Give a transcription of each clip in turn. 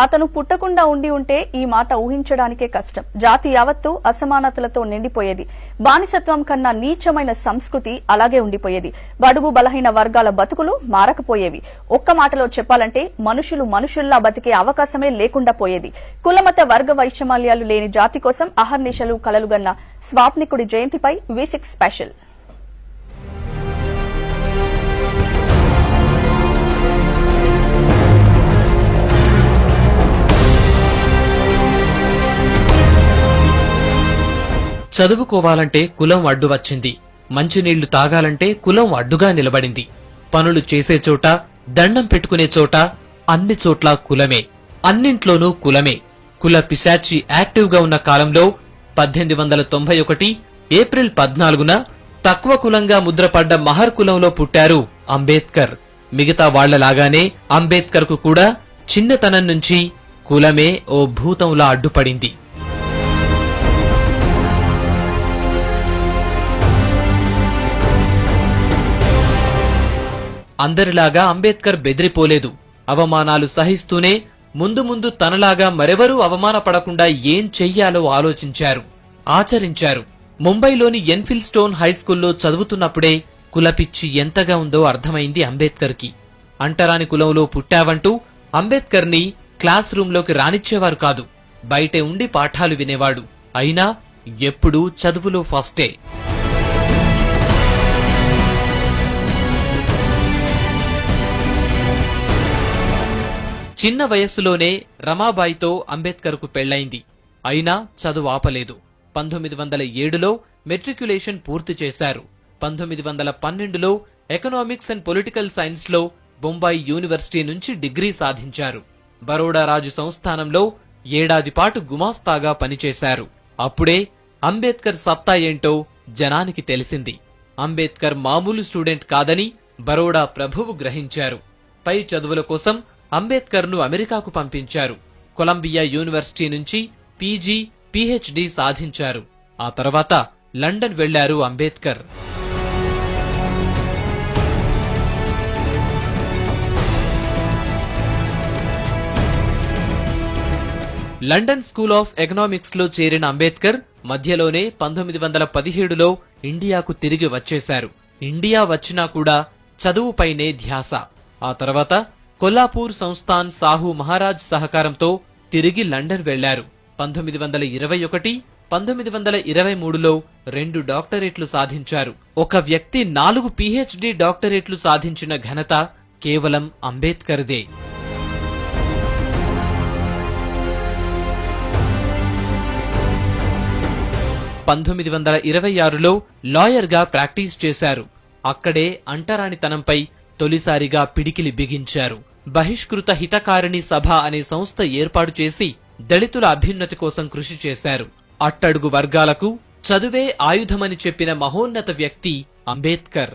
అతను పుట్టకుండా ఉండి ఉంటే ఈ మాట ఊహించడానికే కష్టం. జాతి యావత్తు అసమానతలతో నిండిపోయేది. బానిసత్వం కన్నా నీచమైన సంస్కృతి అలాగే ఉండిపోయేది. బడుగు బలహీన వర్గాల బతుకులు మారకపోయేవి. ఒక్క మాటలో చెప్పాలంటే మనుషులు మనుషుల్లా బతికే అవకాశమే లేకుండా పోయేది. కులమత వర్గ వైషమాల్యాలు లేని జాతి కోసం అహర్నిశలు కలలుగన్న స్వాప్నికుడి జయంతిపై వి సిక్స్ స్పెషల్. చదువుకోవాలంటే కులం అడ్డు వచ్చింది. మంచినీళ్ళు తాగాలంటే కులం అడ్డుగా నిలబడింది. పనులు చేసే చోట దండం పెట్టుకునే చోట అన్ని చోట్ల కులమే. అన్నింట్లోనూ కులమే. కుల పిశాచి యాక్టివ్గా ఉన్న కాలంలో పద్దెనిమిది వందల తొంభై ఒకటి ఏప్రిల్ పద్నాలుగున తక్కువ కులంగా ముద్రపడ్డ మహర్ కులంలో పుట్టారు అంబేద్కర్. మిగతా వాళ్ళలాగానే అంబేద్కర్కు కూడా చిన్నతనం నుంచి కులమే ఓ భూతంలా అడ్డుపడింది. అందరిలాగా అంబేద్కర్ బెదిరిపోలేదు. అవమానాలు సహిస్తూనే ముందు ముందు తనలాగా మరెవరూ అవమానపడకుండా ఏం చెయ్యాలో ఆలోచించారు. ఆచరించారు. ముంబైలోని ఎన్ఫిల్ స్టోన్ హైస్కూల్లో చదువుతున్నప్పుడే కులపిచ్చి ఎంతగా ఉందో అర్థమైంది అంబేద్కర్కి అంటరాని కులంలో పుట్టావంటూ అంబేద్కర్ని క్లాస్ రూంలోకి రానిచ్చేవారు కాదు. బయటే ఉండి పాఠాలు వినేవాడు. అయినా ఎప్పుడూ చదువులో ఫస్టే. చిన్న వయస్సులోనే రమాబాయితో అంబేద్కర్కు పెళ్ళైంది అయినా చదువు ఆపలేదు. పంతొమ్మిది వందల ఏడులో మెట్రిక్యులేషన్ పూర్తి చేశారు. పంతొమ్మిది వందల పన్నెండులో ఎకనామిక్స్ అండ్ పొలిటికల్ సైన్స్లో బొంబాయి యూనివర్సిటీ నుంచి డిగ్రీ సాధించారు. బరోడా రాజు సంస్థానంలో ఏడాది పాటు గుమాస్తాగా పనిచేశారు. అప్పుడే అంబేద్కర్ సత్తా ఏంటో జనానికి తెలిసింది. అంబేద్కర్ మామూలు స్టూడెంట్ కాదని బరోడా ప్రభువు గ్రహించారు. పై చదువుల కోసం అంబేద్కర్ను అమెరికాకు పంపించారు. కొలంబియా యూనివర్సిటీ నుంచి పీజీ పీహెచ్డీ సాధించారు. ఆ తర్వాత లండన్ వెళ్ళారు అంబేద్కర్. లండన్ స్కూల్ ఆఫ్ ఎకనామిక్స్లో చేరిన అంబేద్కర్ మధ్యలోనే పంతొమ్మిది వందల పదిహేడులో ఇండియాకు తిరిగి వచ్చేశారు. ఇండియా వచ్చినా కూడా చదువుపైనే ధ్యాస. ఆ తర్వాత కొల్లాపూర్ సంస్థాన్ సాహు మహారాజ్ సహకారంతో తిరిగి లండన్ వెళ్ళారు. పంతొమ్మిది వందల ఇరవై ఒకటి పంతొమ్మిది వందల ఇరవై మూడులో రెండు డాక్టరేట్లు సాధించారు. ఒక వ్యక్తి నాలుగు పీహెచ్డి డాక్టరేట్లు సాధించిన ఘనత కేవలం అంబేద్కర్దే. పంతొమ్మిది వందల ఇరవై ఆరులో లాయర్గా ప్రాక్టీస్ చేశారు. అక్కడే అంటరానితనంపై తొలిసారిగా పిడికిలి బిగించారు. బహిష్కృత హితకారిణి సభ అనే సంస్థ ఏర్పాటు చేసి దళితుల అభ్యున్నతి కోసం కృషి చేశారు. అట్టడుగు వర్గాలకు చదువే ఆయుధమని చెప్పిన మహోన్నత వ్యక్తి అంబేద్కర్.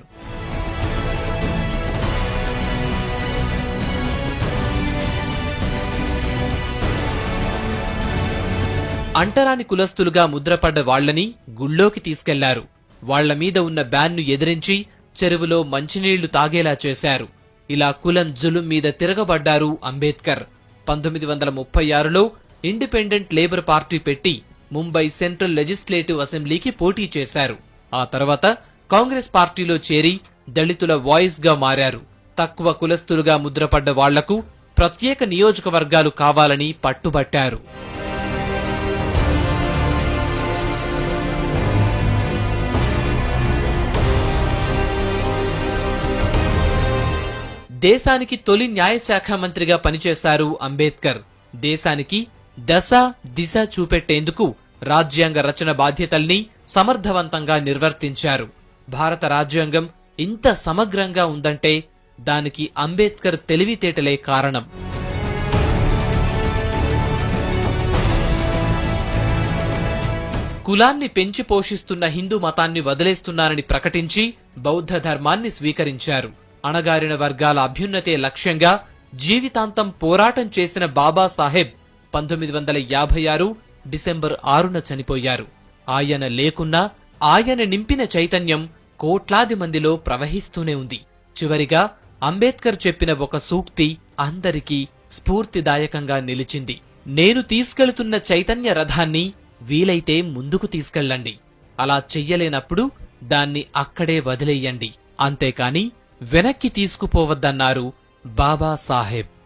అంటరాని కులస్తులుగా ముద్రపడ్డ వాళ్ళని గుళ్ళోకి తీసుకెళ్ళారు. వాళ్ళ మీద ఉన్న బ్యాన్ను ఎదిరించి చెరువులో మంచినీళ్ళు తాగేలా చేశారు. ఇలా కులం జులుం మీద తిరగబడ్డారు అంబేద్కర్. పంతొమ్మిది వందల ముప్పై ఆరులో ఇండిపెండెంట్ లేబర్ పార్టీ పెట్టి ముంబై సెంట్రల్ లెజిస్లేటివ్ అసెంబ్లీకి పోటీ చేశారు. ఆ తర్వాత కాంగ్రెస్ పార్టీలో చేరి దళితుల వాయిస్గా మారారు. తక్కువ కులస్తులుగా ముద్రపడ్డ వాళ్ళకు ప్రత్యేక నియోజకవర్గాలు కావాలని పట్టుబట్టారు. దేశానికి తొలి న్యాయశాఖ మంత్రిగా పనిచేశారు అంబేద్కర్. దేశానికి దశ దిశ చూపెట్టేందుకు రాజ్యాంగ రచన బాధ్యతల్ని సమర్థవంతంగా నిర్వర్తించారు. భారత రాజ్యాంగం ఇంత సమగ్రంగా ఉందంటే దానికి అంబేద్కర్ తెలివితేటలే కారణం. కులాన్ని పెంచి పోషిస్తున్న హిందూ మతాన్ని వదిలేస్తున్నారని ప్రకటించి బౌద్ధ ధర్మాన్ని స్వీకరించారు. అణగారిన వర్గాల అభ్యున్నతే లక్ష్యంగా జీవితాంతం పోరాటం చేసిన బాబాసాహెబ్ పంతొమ్మిది వందల యాభై ఆరు డిసెంబర్ ఆరున చనిపోయారు. ఆయన లేకున్నా ఆయన నింపిన చైతన్యం కోట్లాది మందిలో ప్రవహిస్తూనే ఉంది. చివరిగా అంబేద్కర్ చెప్పిన ఒక సూక్తి అందరికీ స్ఫూర్తిదాయకంగా నిలిచింది. నేను తీసుకెళ్తున్న చైతన్య రథాన్ని వీలైతే ముందుకు తీసుకెళ్ళండి. అలా చెయ్యలేనప్పుడు దాన్ని అక్కడే వదిలేయండి. అంతేకాని వెనక్కి తీసుకుపోవద్దన్నారు బాబా సాహెబ్.